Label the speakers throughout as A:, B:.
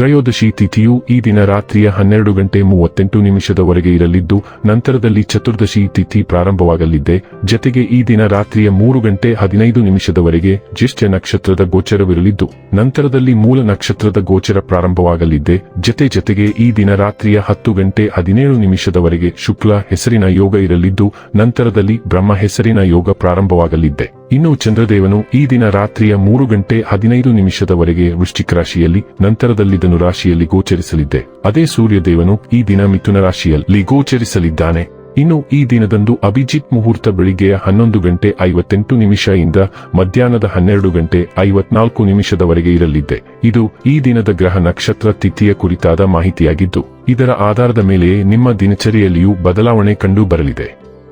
A: ತ್ರಯೋದಶಿ ತಿಥಿಯು ಈ ದಿನ ರಾತ್ರಿಯ ಹನ್ನೆರಡು ಗಂಟೆ ಮೂವತ್ತೆಂಟು ನಿಮಿಷದವರೆಗೆ ಇರಲಿದ್ದು, ನಂತರದಲ್ಲಿ ಚತುರ್ದಶಿ ತಿಥಿ ಪ್ರಾರಂಭವಾಗಲಿದ್ದೆ ಜತೆಗೆ ಈ ದಿನ ರಾತ್ರಿಯ ಮೂರು ಗಂಟೆ ಹದಿನೈದು ನಿಮಿಷದವರೆಗೆ ಜ್ಯೇಷ್ಠ ನಕ್ಷತ್ರದ ಗೋಚರವಿರಲಿದ್ದು, ನಂತರದಲ್ಲಿ ಮೂಲ ನಕ್ಷತ್ರದ ಗೋಚರ ಪ್ರಾರಂಭವಾಗಲಿದ್ದೆ ಜತೆ ಜತೆಗೆ ಈ ದಿನ ರಾತ್ರಿಯ ಹತ್ತು ಗಂಟೆ ಹದಿನೇಳು ನಿಮಿಷದವರೆಗೆ ಶುಕ್ಲ ಹೆಸರಿನ ಯೋಗ ಇರಲಿದ್ದು, ನಂತರದಲ್ಲಿ ಬ್ರಹ್ಮ ಹೆಸರಿನ ಯೋಗ ಪ್ರಾರಂಭವಾಗಲಿದ್ದೆ ಇನ್ನು ಚಂದ್ರದೇವನು ಈ ದಿನ ರಾತ್ರಿಯ ಮೂರು ಗಂಟೆ ಹದಿನೈದು ನಿಮಿಷದವರೆಗೆ ವೃಶ್ಚಿಕ ರಾಶಿಯಲ್ಲಿ ನಂತರದಲ್ಲಿ ಧನು ರಾಶಿಯಲ್ಲಿ ಗೋಚರಿಸಲಿದ್ದೆ. ಅದೇ ಸೂರ್ಯದೇವನು ಈ ದಿನ ಮಿಥುನ ರಾಶಿಯಲ್ಲಿ ಗೋಚರಿಸಲಿದ್ದಾನೆ. ಇನ್ನು ಈ ದಿನದಂದು ಅಭಿಜಿತ್ ಮುಹೂರ್ತ ಬೆಳಿಗ್ಗೆಯ ಹನ್ನೊಂದು ಗಂಟೆ ಐವತ್ತೆಂಟು ನಿಮಿಷ ಇಂದ ಮಧ್ಯಾಹ್ನದ ಹನ್ನೆರಡು ಗಂಟೆ ಐವತ್ನಾಲ್ಕು ನಿಮಿಷದವರೆಗೆ ಇರಲಿದ್ದೆ. ಇದು ಈ ದಿನದ ಗ್ರಹ ನಕ್ಷತ್ರ ತಿಥಿಯ ಕುರಿತಾದ ಮಾಹಿತಿಯಾಗಿದ್ದು, ಇದರ ಆಧಾರದ ಮೇಲೆಯೇ ನಿಮ್ಮ ದಿನಚರಿಯಲ್ಲಿಯೂ ಬದಲಾವಣೆ ಕಂಡು ಬರಲಿದೆ.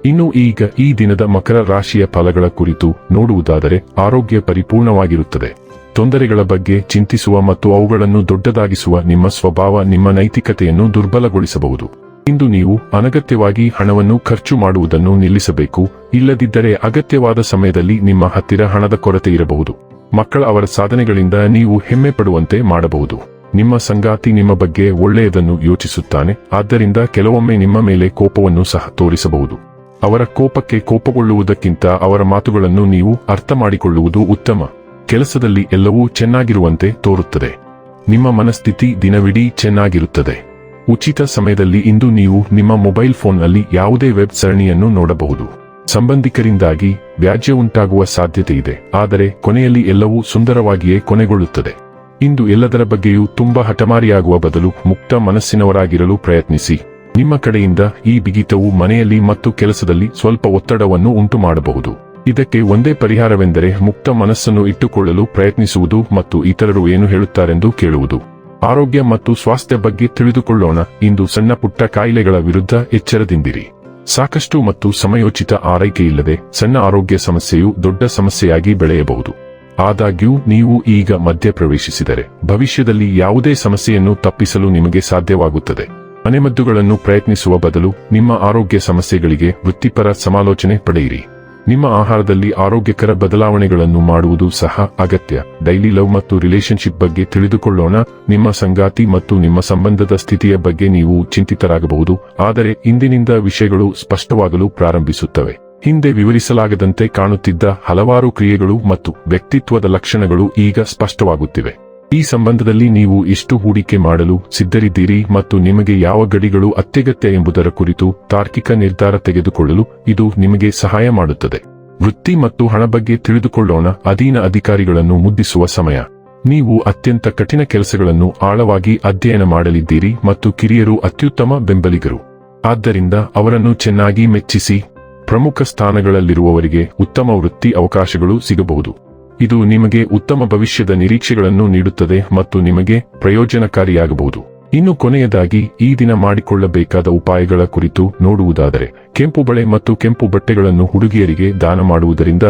A: ಇನ್ನು ಈಗ ಈ ದಿನದ ಮಕರ ರಾಶಿಯ ಫಲಗಳ ಕುರಿತು ನೋಡುವುದಾದರೆ ಆರೋಗ್ಯ ಪರಿಪೂರ್ಣವಾಗಿರುತ್ತದೆ. ತೊಂದರೆಗಳ ಬಗ್ಗೆ ಚಿಂತಿಸುವ ಮತ್ತು ಅವುಗಳನ್ನು ದೊಡ್ಡದಾಗಿಸುವ ನಿಮ್ಮ ಸ್ವಭಾವ ನಿಮ್ಮ ನೈತಿಕತೆಯನ್ನು ದುರ್ಬಲಗೊಳಿಸಬಹುದು. ಇಂದು ನೀವು ಅನಗತ್ಯವಾಗಿ ಹಣವನ್ನು ಖರ್ಚು ಮಾಡುವುದನ್ನು ನಿಲ್ಲಿಸಬೇಕು, ಇಲ್ಲದಿದ್ದರೆ ಅಗತ್ಯವಾದ ಸಮಯದಲ್ಲಿ ನಿಮ್ಮ ಹತ್ತಿರ ಹಣದ ಕೊರತೆ ಇರಬಹುದು. ಮಕ್ಕಳ ಅವರ ಸಾಧನೆಗಳಿಂದ ನೀವು ಹೆಮ್ಮೆ ಪಡುವಂತೆ ಮಾಡಬಹುದು. ನಿಮ್ಮ ಸಂಗಾತಿ ನಿಮ್ಮ ಬಗ್ಗೆ ಒಳ್ಳೆಯದನ್ನು ಯೋಚಿಸುತ್ತಾನೆ, ಆದ್ದರಿಂದ ಕೆಲವೊಮ್ಮೆ ನಿಮ್ಮ ಮೇಲೆ ಕೋಪವನ್ನು ಸಹ ತೋರಿಸಬಹುದು. ಅವರ ಕೋಪಕ್ಕೆ ಕೋಪಗೊಳ್ಳುವುದಕ್ಕಿಂತ ಅವರ ಮಾತುಗಳನ್ನು ನೀವು ಅರ್ಥ ಮಾಡಿಕೊಳ್ಳುವುದು ಉತ್ತಮ. ಕೆಲಸದಲ್ಲಿ ಎಲ್ಲವೂ ಚೆನ್ನಾಗಿರುವಂತೆ ತೋರುತ್ತದೆ. ನಿಮ್ಮ ಮನಸ್ಥಿತಿ ದಿನವಿಡೀ ಚೆನ್ನಾಗಿರುತ್ತದೆ. ಉಚಿತ ಸಮಯದಲ್ಲಿ ಇಂದು ನೀವು ನಿಮ್ಮ ಮೊಬೈಲ್ ಫೋನ್ನಲ್ಲಿ ಯಾವುದೇ ವೆಬ್ ಸರಣಿಯನ್ನು ನೋಡಬಹುದು. ಸಂಬಂಧಿಕರಿಂದಾಗಿ ವ್ಯಾಜ್ಯ ಉಂಟಾಗುವ ಸಾಧ್ಯತೆ ಇದೆ ಆದರೆ ಕೊನೆಯಲ್ಲಿ ಎಲ್ಲವೂ ಸುಂದರವಾಗಿಯೇ ಕೊನೆಗೊಳ್ಳುತ್ತದೆ. ಇಂದು ಎಲ್ಲದರ ಬಗ್ಗೆಯೂ ತುಂಬಾ ಹಠಮಾರಿಯಾಗುವ ಬದಲು ಮುಕ್ತ ಮನಸ್ಸಿನವರಾಗಿರಲು ಪ್ರಯತ್ನಿಸಿ. ನಿಮ್ಮ ಕಡೆಯಿಂದ ಈ ಬಿಗಿತವು ಮನೆಯಲ್ಲಿ ಮತ್ತು ಕೆಲಸದಲ್ಲಿ ಸ್ವಲ್ಪ ಒತ್ತಡವನ್ನು ಉಂಟು ಮಾಡಬಹುದು ಇದಕ್ಕೆ ಒಂದೇ ಪರಿಹಾರವೆಂದರೆ ಮುಕ್ತ ಮನಸ್ಸನ್ನು ಇಟ್ಟುಕೊಳ್ಳಲು ಪ್ರಯತ್ನಿಸುವುದು ಮತ್ತು ಇತರರು ಏನು ಹೇಳುತ್ತಾರೆಂದು ಕೇಳುವುದು. ಆರೋಗ್ಯ ಮತ್ತು ಸ್ವಾಸ್ಥ್ಯ ಬಗ್ಗೆ ತಿಳಿದುಕೊಳ್ಳೋಣ. ಇಂದು ಸಣ್ಣ ಪುಟ್ಟ ಕಾಯಿಲೆಗಳ ವಿರುದ್ಧ ಎಚ್ಚರದಿಂದಿರಿ. ಸಾಕಷ್ಟು ಮತ್ತು ಸಮಯೋಚಿತ ಆರೈಕೆಯಿಲ್ಲದೆ ಸಣ್ಣ ಆರೋಗ್ಯ ಸಮಸ್ಯೆಯು ದೊಡ್ಡ ಸಮಸ್ಯೆಯಾಗಿ ಬೆಳೆಯಬಹುದು. ಆದಾಗ್ಯೂ, ನೀವು ಈಗ ಮಧ್ಯಪ್ರವೇಶಿಸಿದರೆ ಭವಿಷ್ಯದಲ್ಲಿ ಯಾವುದೇ ಸಮಸ್ಯೆಯನ್ನು ತಪ್ಪಿಸಲು ನಿಮಗೆ ಸಾಧ್ಯವಾಗುತ್ತದೆ. ಮನೆಮದ್ದುಗಳನ್ನು ಪ್ರಯತ್ನಿಸುವ ಬದಲು ನಿಮ್ಮ ಆರೋಗ್ಯ ಸಮಸ್ಯೆಗಳಿಗೆ ವೃತ್ತಿಪರ ಸಮಾಲೋಚನೆ ಪಡೆಯಿರಿ. ನಿಮ್ಮ ಆಹಾರದಲ್ಲಿ ಆರೋಗ್ಯಕರ ಬದಲಾವಣೆಗಳನ್ನು ಮಾಡುವುದು ಸಹ ಅಗತ್ಯ. ಡೈಲಿ ಲವ್ ಮತ್ತು ರಿಲೇಶನ್ಶಿಪ್ ಬಗ್ಗೆ ತಿಳಿದುಕೊಳ್ಳೋಣ. ನಿಮ್ಮ ಸಂಗಾತಿ ಮತ್ತು ನಿಮ್ಮ ಸಂಬಂಧದ ಸ್ಥಿತಿಯ ಬಗ್ಗೆ ನೀವು ಚಿಂತಿತರಾಗಬಹುದು. ಆದರೆ ಇಂದಿನಿಂದ ವಿಷಯಗಳು ಸ್ಪಷ್ಟವಾಗಲು ಪ್ರಾರಂಭಿಸುತ್ತವೆ. ಹಿಂದೆ ವಿವರಿಸಲಾಗದಂತೆ ಕಾಣುತ್ತಿದ್ದ ಹಲವಾರು ಕ್ರಿಯೆಗಳು ಮತ್ತು ವ್ಯಕ್ತಿತ್ವದ ಲಕ್ಷಣಗಳು ಈಗ ಸ್ಪಷ್ಟವಾಗುತ್ತಿವೆ. ಈ ಸಂಬಂಧದಲ್ಲಿ ನೀವು ಎಷ್ಟು ಹೂಡಿಕೆ ಮಾಡಲು ಸಿದ್ಧರಿದ್ದೀರಿ ಮತ್ತು ನಿಮಗೆ ಯಾವ ಗಡಿಗಳು ಅತ್ಯಗತ್ಯ ಎಂಬುದರ ಕುರಿತು ತಾರ್ಕಿಕ ನಿರ್ಧಾರ ತೆಗೆದುಕೊಳ್ಳಲು ಇದು ನಿಮಗೆ ಸಹಾಯ ಮಾಡುತ್ತದೆ. ವೃತ್ತಿ ಮತ್ತು ಹಣ ಬಗ್ಗೆ ತಿಳಿದುಕೊಳ್ಳೋಣ, ಅಧೀನ ಅಧಿಕಾರಿಗಳನ್ನು ಮುದ್ದಿಸುವ ಸಮಯ. ನೀವು ಅತ್ಯಂತ ಕಠಿಣ ಕೆಲಸಗಳನ್ನು ಆಳವಾಗಿ ಅಧ್ಯಯನ ಮಾಡಲಿದ್ದೀರಿ ಮತ್ತು ಕಿರಿಯರು ಅತ್ಯುತ್ತಮ ಬೆಂಬಲಿಗರು. ಆದ್ದರಿಂದ ಅವರನ್ನು ಚೆನ್ನಾಗಿ ಮೆಚ್ಚಿಸಿ. ಪ್ರಮುಖ ಸ್ಥಾನಗಳಲ್ಲಿರುವವರಿಗೆ ಉತ್ತಮ ವೃತ್ತಿ ಅವಕಾಶಗಳು ಸಿಗಬಹುದು. ಇದು ನಿಮಗೆ ಉತ್ತಮ ಭವಿಷ್ಯದ ನಿರೀಕ್ಷೆಗಳನ್ನು ನೀಡುತ್ತದೆ ಮತ್ತು ನಿಮಗೆ ಪ್ರಯೋಜನಕಾರಿಯಾಗಬಹುದು. ಇನ್ನು ಕೊನೆಯದಾಗಿ, ಈ ದಿನ ಮಾಡಿಕೊಳ್ಳಬೇಕಾದ ಉಪಾಯಗಳ ಕುರಿತು ನೋಡುವುದಾದರೆ, ಕೆಂಪು ಬಳೆ ಮತ್ತು ಕೆಂಪು ಬಟ್ಟೆಗಳನ್ನು ಹುಡುಗಿಯರಿಗೆ ದಾನ ಮಾಡುವುದರಿಂದ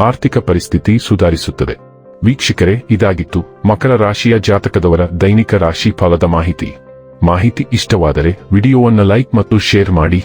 A: ಆರ್ಥಿಕ ಪರಿಸ್ಥಿತಿ ಸುಧಾರಿಸುತ್ತದೆ. ವೀಕ್ಷಕರೇ, ಇದಾಗಿತ್ತು ಮಕರ ರಾಶಿಯ ಜಾತಕದವರ ದೈನಿಕ ರಾಶಿ ಫಲದ ಮಾಹಿತಿ. ಮಾಹಿತಿ ಇಷ್ಟವಾದರೆ, ವಿಡಿಯೋವನ್ನು ಲೈಕ್ ಮತ್ತು ಶೇರ್ ಮಾಡಿ.